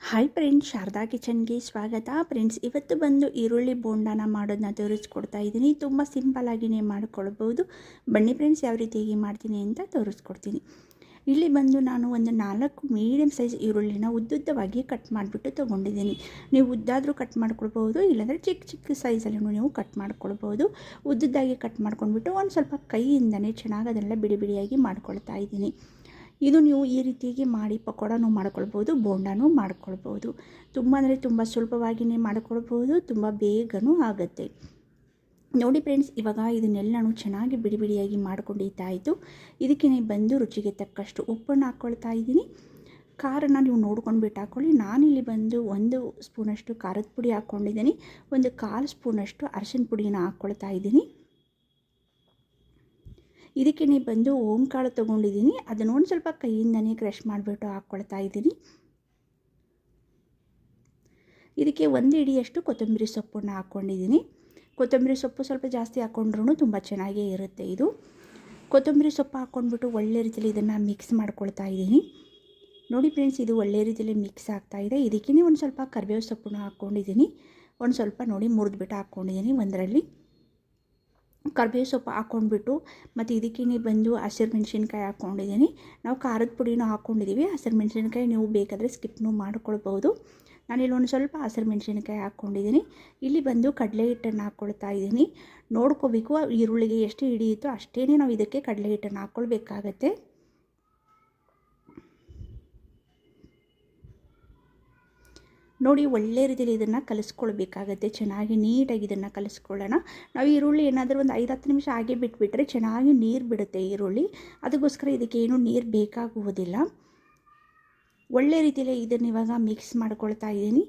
Hi friends Sharada ಕಿಚನ್ಗೆ ಸ್ವಾಗತ. Friends ಇವತ್ತು ಬಂದು ಈರುಳ್ಳಿ ಬೋಂಡಾನ ಮಾಡೋದನ್ನ ತೋರಿಸ್ಕೊಡ್ತಾ ಇದ್ದೀನಿ. ತುಂಬ ಸಿಂಪಲ್ಲಾಗಿಯೇ ಮಾಡ್ಕೊಳ್ಬೋದು ಬನ್ನಿ ಫ್ರೆಂಡ್ಸ್ ಯಾವ ರೀತಿ ಹೇಗೆ ಮಾಡ್ತೀನಿ ಅಂತ ತೋರಿಸ್ಕೊಡ್ತೀನಿ. ಇಲ್ಲಿ ಬಂದು ನಾನು ಒಂದು ನಾಲ್ಕು ಮೀಡಿಯಮ್ ಸೈಜ್ ಈರುಳ್ಳಿನ ಉದ್ದುದ್ದವಾಗಿ ಕಟ್ ಮಾಡಿಬಿಟ್ಟು ತೊಗೊಂಡಿದ್ದೀನಿ. ನೀವು ಉದ್ದಾದರೂ ಕಟ್ ಮಾಡ್ಕೊಳ್ಬೋದು ಇಲ್ಲಾಂದರೆ ಚಿಕ್ಕ ಚಿಕ್ಕ ಸೈಜಲ್ಲೂ ನೀವು ಕಟ್ ಮಾಡ್ಕೊಳ್ಬೋದು ಉದ್ದುದ್ದಾಗಿ ಕಟ್ ಮಾಡ್ಕೊಂಡ್ಬಿಟ್ಟು ಒಂದು ಸ್ವಲ್ಪ ಕೈಯಿಂದನೇ ಚೆನ್ನಾಗಿ ಅದನ್ನೆಲ್ಲ ಬಿಡಿ ಬಿಡಿಯಾಗಿ ಮಾಡ್ಕೊಳ್ತಾ ಇದ್ದೀನಿ. ಇದು ನೀವು ಈ ರೀತಿಯಾಗಿ ಮಾಡಿ ಪಕೋಡನೂ ಮಾಡ್ಕೊಳ್ಬೋದು, ಬೋಂಡನೂ ಮಾಡ್ಕೊಳ್ಬೋದು. ತುಂಬ ಅಂದರೆ ತುಂಬ ಸುಲಭವಾಗಿಯೇ ಮಾಡ್ಕೊಳ್ಬೋದು, ತುಂಬ ಬೇಗನೂ ಆಗುತ್ತೆ. ನೋಡಿ ಫ್ರೆಂಡ್ಸ್, ಇವಾಗ ಇದನ್ನೆಲ್ಲನೂ ಚೆನ್ನಾಗಿ ಬಿಡಿ ಬಿಡಿಯಾಗಿ ಇದ್ದು ಇದಕ್ಕೆ ಬಂದು ರುಚಿಗೆ ತಕ್ಕಷ್ಟು ಉಪ್ಪನ್ನು ಹಾಕ್ಕೊಳ್ತಾ ಇದ್ದೀನಿ. ಖಾರನ ನೀವು ನೋಡ್ಕೊಂಡು ಬಿಟ್ಟು ಹಾಕ್ಕೊಳ್ಳಿ. ನಾನಿಲ್ಲಿ ಬಂದು ಒಂದು ಸ್ಪೂನಷ್ಟು ಖಾರದ ಪುಡಿ ಹಾಕ್ಕೊಂಡಿದ್ದೀನಿ. ಒಂದು ಕಾಲು ಸ್ಪೂನಷ್ಟು ಅರಶಿನ ಪುಡಿನ ಹಾಕ್ಕೊಳ್ತಾ ಇದ್ದೀನಿ. ಇದಕ್ಕೆ ಬಂದು ಓಂಕಾಳು ತೊಗೊಂಡಿದ್ದೀನಿ ಅದನ್ನು ಒಂದು ಸ್ವಲ್ಪ ಕೈಯಿಂದನೇ ಕ್ರಷ್ ಮಾಡಿಬಿಟ್ಟು ಹಾಕ್ಕೊಳ್ತಾ ಇದ್ದೀನಿ ಇದಕ್ಕೆ ಒಂದು ಇಡಿಯಷ್ಟು ಕೊತ್ತಂಬರಿ ಸೊಪ್ಪನ್ನು ಹಾಕ್ಕೊಂಡಿದ್ದೀನಿ ಕೊತ್ತಂಬರಿ ಸೊಪ್ಪು ಸ್ವಲ್ಪ ಜಾಸ್ತಿ ಹಾಕ್ಕೊಂಡ್ರೂ ತುಂಬ ಚೆನ್ನಾಗೇ ಇರುತ್ತೆ ಇದು. ಕೊತ್ತಂಬರಿ ಸೊಪ್ಪು ಹಾಕ್ಕೊಂಡ್ಬಿಟ್ಟು ಒಳ್ಳೆ ರೀತಿಯಲ್ಲಿ ಇದನ್ನು ಮಿಕ್ಸ್ ಮಾಡ್ಕೊಳ್ತಾ ಇದ್ದೀನಿ ನೋಡಿ ಫ್ರೆಂಡ್ಸ್ ಇದು ಒಳ್ಳೆ ರೀತಿಯಲ್ಲಿ ಮಿಕ್ಸ್ ಆಗ್ತಾಯಿದೆ ಇದಕ್ಕೇ ಒಂದು ಸ್ವಲ್ಪ ಕರಿಬೇವು ಸೊಪ್ಪನ್ನು ಹಾಕ್ಕೊಂಡಿದ್ದೀನಿ ಒಂದು ಸ್ವಲ್ಪ ನೋಡಿ ಮುರಿದ್ಬಿಟ್ಟು ಹಾಕ್ಕೊಂಡಿದ್ದೀನಿ ಒಂದರಲ್ಲಿ. ಕರ್ಬೇವು ಸೊಪ್ಪು ಹಾಕ್ಕೊಂಡ್ಬಿಟ್ಟು ಮತ್ತು ಇದಕ್ಕೇನೆ ಬಂದು ಹಸಿರು ಮೆಣಸಿನ್ಕಾಯಿ ಹಾಕ್ಕೊಂಡಿದ್ದೀನಿ. ನಾವು ಖಾರದ ಪುಡಿನೂ ಹಾಕ್ಕೊಂಡಿದ್ದೀವಿ ಹಸಿರು ಮೆಣಸಿನ್ಕಾಯಿ ನೀವು ಬೇಕಾದರೆ ಸ್ಕಿಪ್ನೂ ಮಾಡ್ಕೊಳ್ಬೋದು. ನಾನಿಲ್ಲಿ ಒಂದು ಸ್ವಲ್ಪ ಹಸಿರು ಮೆಣಸಿನ್ಕಾಯಿ ಹಾಕ್ಕೊಂಡಿದ್ದೀನಿ ಇಲ್ಲಿ ಬಂದು ಕಡಲೆ ಹಿಟ್ಟನ್ನು ಹಾಕ್ಕೊಳ್ತಾ ಇದ್ದೀನಿ. ನೋಡ್ಕೋಬೇಕು ಈರುಳ್ಳಿಗೆ ಎಷ್ಟು ಹಿಡಿಯುತ್ತೋ ಅಷ್ಟೇ ನಾವು ಇದಕ್ಕೆ ಕಡಲೆ ಹಿಟ್ಟನ್ನು ಹಾಕ್ಕೊಳ್ಬೇಕಾಗತ್ತೆ ನೋಡಿ ಒಳ್ಳೆ ರೀತಿಯಲ್ಲಿ ಇದನ್ನು ಕಲಿಸ್ಕೊಳ್ಬೇಕಾಗತ್ತೆ. ಚೆನ್ನಾಗಿ ನೀಟಾಗಿ ಇದನ್ನು ಕಲಿಸ್ಕೊಳ್ಳೋಣ. ನಾವು ಈರುಳ್ಳಿ ಏನಾದರೂ ಒಂದು ಐದು ಹತ್ತು ನಿಮಿಷ ಹಾಗೆ ಬಿಟ್ಬಿಟ್ರೆ ಚೆನ್ನಾಗಿ ನೀರು ಬಿಡುತ್ತೆ ಈರುಳ್ಳಿ. ಅದಕ್ಕೋಸ್ಕರ ಇದಕ್ಕೆ ಏನೂ ನೀರು ಬೇಕಾಗುವುದಿಲ್ಲ. ಒಳ್ಳೆ ರೀತಿಯಲ್ಲಿ ಇದನ್ನು ಇವಾಗ ಮಿಕ್ಸ್ ಮಾಡ್ಕೊಳ್ತಾ ಇದ್ದೀನಿ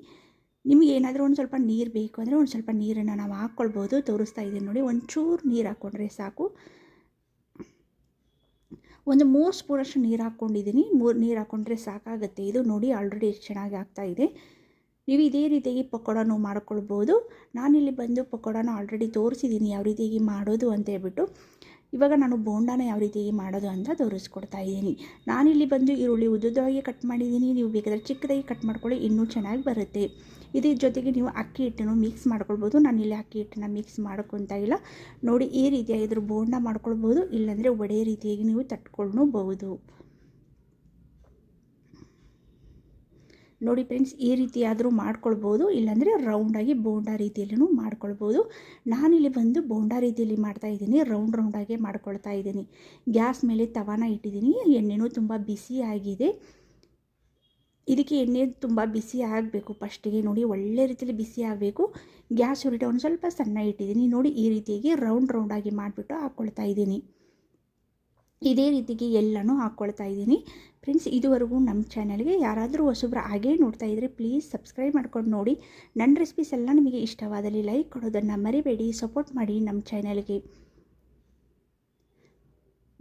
ನಿಮಗೆ ಏನಾದರೂ ಒಂದು ಸ್ವಲ್ಪ ನೀರು ಬೇಕು ಅಂದರೆ ಒಂದು ಸ್ವಲ್ಪ ನೀರನ್ನು ನಾವು ಹಾಕ್ಕೊಳ್ಬೋದು. ತೋರಿಸ್ತಾ ಇದ್ದೀನಿ ನೋಡಿ, ಒಂಚೂರು ನೀರು ಹಾಕ್ಕೊಂಡ್ರೆ ಸಾಕು. ಒಂದು ಮೂರು ಸ್ಪೂನಷ್ಟು ನೀರು ಹಾಕ್ಕೊಂಡಿದ್ದೀನಿ ಮೂರು ನೀರು ಹಾಕ್ಕೊಂಡ್ರೆ ಸಾಕಾಗುತ್ತೆ. ಇದು ನೋಡಿ ಆಲ್ರೆಡಿ ಎಷ್ಟು ಚೆನ್ನಾಗಿ ಆಗ್ತಾಯಿದೆ ನೀವು ಇದೇ ರೀತಿಯಾಗಿ ಪಕೋಡನೂ ಮಾಡ್ಕೊಳ್ಬೋದು. ನಾನಿಲ್ಲಿ ಬಂದು ಪಕೋಡಾನ ಆಲ್ರೆಡಿ ತೋರಿಸಿದ್ದೀನಿ ಯಾವ ರೀತಿಯಾಗಿ ಮಾಡೋದು ಅಂತ ಹೇಳ್ಬಿಟ್ಟು. ಇವಾಗ ನಾನು ಬೋಂಡಾನ ಯಾವ ರೀತಿಯಾಗಿ ಮಾಡೋದು ಅಂತ ತೋರಿಸ್ಕೊಡ್ತಾ ಇದ್ದೀನಿ. ನಾನಿಲ್ಲಿ ಬಂದು ಈರುಳ್ಳಿ ಉದ್ದುದ್ದವಾಗಿ ಕಟ್ ಮಾಡಿದ್ದೀನಿ ನೀವು ಬೇಕಾದರೆ ಚಿಕ್ಕದಾಗಿ ಕಟ್ ಮಾಡ್ಕೊಳ್ಳಿ, ಇನ್ನೂ ಚೆನ್ನಾಗಿ ಬರುತ್ತೆ. ಇದ್ರ ಜೊತೆಗೆ ನೀವು ಅಕ್ಕಿ ಹಿಟ್ಟನ್ನು ಮಿಕ್ಸ್ ಮಾಡ್ಕೊಳ್ಬೋದು. ನಾನಿಲ್ಲಿ ಅಕ್ಕಿ ಹಿಟ್ಟನ್ನು ಮಿಕ್ಸ್ ಮಾಡ್ಕೊತಾ ಇಲ್ಲ. ನೋಡಿ, ಈ ರೀತಿಯಾಗಿದ್ರು ಬೋಂಡ ಮಾಡ್ಕೊಳ್ಬೋದು. ಇಲ್ಲಾಂದರೆ ಒಡೆ ರೀತಿಯಾಗಿ ನೀವು ತಟ್ಕೊಳ್ಬಹುದು ನೋಡಿ ಫ್ರೆಂಡ್ಸ್, ಈ ರೀತಿಯಾದರೂ ಮಾಡ್ಕೊಳ್ಬೋದು, ಇಲ್ಲಾಂದರೆ ರೌಂಡಾಗಿ ಬೋಂಡಾ ರೀತಿಯಲ್ಲೂ ಮಾಡ್ಕೊಳ್ಬೋದು. ನಾನಿಲ್ಲಿ ಬಂದು ಬೋಂಡಾ ರೀತಿಯಲ್ಲಿ ಮಾಡ್ತಾ ಇದ್ದೀನಿ ರೌಂಡ್ ರೌಂಡಾಗೆ ಮಾಡ್ಕೊಳ್ತಾ ಇದ್ದೀನಿ. ಗ್ಯಾಸ್ ಮೇಲೆ ತವಾನ ಇಟ್ಟಿದ್ದೀನಿ, ಎಣ್ಣೆನೂ ತುಂಬ ಬಿಸಿ ಆಗಿದೆ. ಇದಕ್ಕೆ ಎಣ್ಣೆ ತುಂಬ ಬಿಸಿ ಆಗಬೇಕು, ಫಸ್ಟಿಗೆ ನೋಡಿ ಒಳ್ಳೆ ರೀತಿಯಲ್ಲಿ ಬಿಸಿ ಆಗಬೇಕು. ಗ್ಯಾಸ್ ಒಂದು ಸ್ವಲ್ಪ ಸಣ್ಣ ಇಟ್ಟಿದ್ದೀನಿ, ನೋಡಿ ಈ ರೀತಿಯಾಗಿ ರೌಂಡ್ ರೌಂಡಾಗಿ ಮಾಡಿಬಿಟ್ಟು ಹಾಕ್ಕೊಳ್ತಾ ಇದ್ದೀನಿ. ಇದೇ ರೀತಿಗೆ ಎಲ್ಲನೂ ಹಾಕ್ಕೊಳ್ತಾ ಇದ್ದೀನಿ. ಫ್ರೆಂಡ್ಸ್ ಇದುವರೆಗೂ ನಮ್ಮ ಚಾನಲ್ಗೆ ಯಾರಾದರೂ ಹೊಸಬ್ರು ಹಾಗೇ ನೋಡ್ತಾ ಇದ್ದರೆ ಪ್ಲೀಸ್ ಸಬ್ಸ್ಕ್ರೈಬ್ ಮಾಡ್ಕೊಂಡು ನೋಡಿ. ನನ್ನ ರೆಸಿಪೀಸ್ ಎಲ್ಲ ನಿಮಗೆ ಇಷ್ಟವಾದಲ್ಲಿ ಲೈಕ್ ಕೊಡೋದನ್ನು ಮರಿಬೇಡಿ ಸಪೋರ್ಟ್ ಮಾಡಿ ನಮ್ಮ ಚಾನಲ್ಗೆ.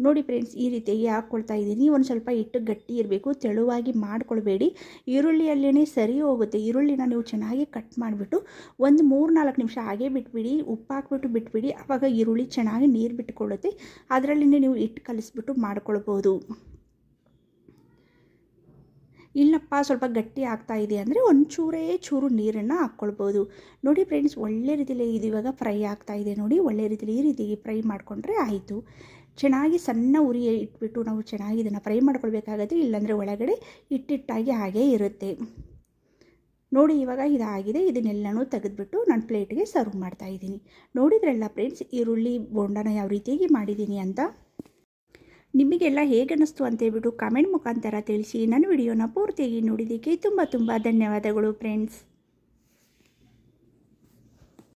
ನೋಡಿ ಫ್ರೆಂಡ್ಸ್ ಈ ರೀತಿಯಾಗಿ ಹಾಕ್ಕೊಳ್ತಾ ಇದ್ದೀನಿ. ಒಂದು ಸ್ವಲ್ಪ ಹಿಟ್ಟು ಗಟ್ಟಿ ಇರಬೇಕು, ತೆಳುವಾಗಿ ಮಾಡ್ಕೊಳ್ಬೇಡಿ. ಈರುಳ್ಳಿಯಲ್ಲೇ ಸರಿ ಹೋಗುತ್ತೆ. ಈರುಳ್ಳಿನ ನೀವು ಚೆನ್ನಾಗಿ ಕಟ್ ಮಾಡಿಬಿಟ್ಟು ಒಂದು ಮೂರು ನಾಲ್ಕು ನಿಮಿಷ ಹಾಗೆ ಬಿಟ್ಬಿಡಿ, ಉಪ್ಪು ಹಾಕ್ಬಿಟ್ಟು ಬಿಟ್ಬಿಡಿ. ಆವಾಗ ಈರುಳ್ಳಿ ಚೆನ್ನಾಗಿ ನೀರು ಬಿಟ್ಕೊಳ್ಳುತ್ತೆ. ಅದರಲ್ಲಿನೇ ನೀವು ಹಿಟ್ಟು ಕಲಿಸ್ಬಿಟ್ಟು ಮಾಡ್ಕೊಳ್ಬೋದು. ಇಲ್ಲಪ್ಪ, ಸ್ವಲ್ಪ ಗಟ್ಟಿ ಆಗ್ತಾ ಇದೆ ಅಂದರೆ ಒಂಚೂರೇ ಚೂರು ನೀರನ್ನು ಹಾಕ್ಕೊಳ್ಬೋದು. ನೋಡಿ ಫ್ರೆಂಡ್ಸ್ ಒಳ್ಳೆ ರೀತಿಯಲ್ಲಿ ಇದು ಇವಾಗ ಫ್ರೈ ಆಗ್ತಾ ಇದೆ ನೋಡಿ. ಒಳ್ಳೆ ರೀತಿಯಲ್ಲಿ ಈ ರೀತಿಯಾಗಿ ಫ್ರೈ ಮಾಡಿಕೊಂಡ್ರೆ ಆಯಿತು. ಚೆನ್ನಾಗಿ ಸಣ್ಣ ಉರಿ ಇಟ್ಬಿಟ್ಟು ನಾವು ಚೆನ್ನಾಗಿ ಇದನ್ನು ಫ್ರೈ ಮಾಡ್ಕೊಳ್ಬೇಕಾಗತ್ತೆ, ಇಲ್ಲಾಂದರೆ ಒಳಗಡೆ ಇಟ್ಟಿಟ್ಟಾಗಿ ಹಾಗೇ ಇರುತ್ತೆ. ನೋಡಿ ಇವಾಗ ಇದಾಗಿದೆ, ಇದನ್ನೆಲ್ಲನೂ ತೆಗೆದುಬಿಟ್ಟು ನಾನು ಪ್ಲೇಟ್ಗೆ ಸರ್ವ್ ಮಾಡ್ತಾ ಇದ್ದೀನಿ. ನೋಡಿದ್ರಲ್ಲ ಫ್ರೆಂಡ್ಸ್, ಈರುಳ್ಳಿ, ಬೋಂಡನ ಯಾವ ರೀತಿಯಾಗಿ ಮಾಡಿದ್ದೀನಿ ಅಂತ? ನಿಮಗೆಲ್ಲ ಹೇಗೆ ಅನ್ನಿಸ್ತು ಅಂತೇಳ್ಬಿಟ್ಟು ಕಮೆಂಟ್ ಮುಖಾಂತರ ತಿಳಿಸಿ. ನನ್ನ ವಿಡಿಯೋನ ಪೂರ್ತಿಯಾಗಿ ನೋಡಿದ್ದಕ್ಕೆ ತುಂಬ ತುಂಬ ಧನ್ಯವಾದಗಳು ಫ್ರೆಂಡ್ಸ್.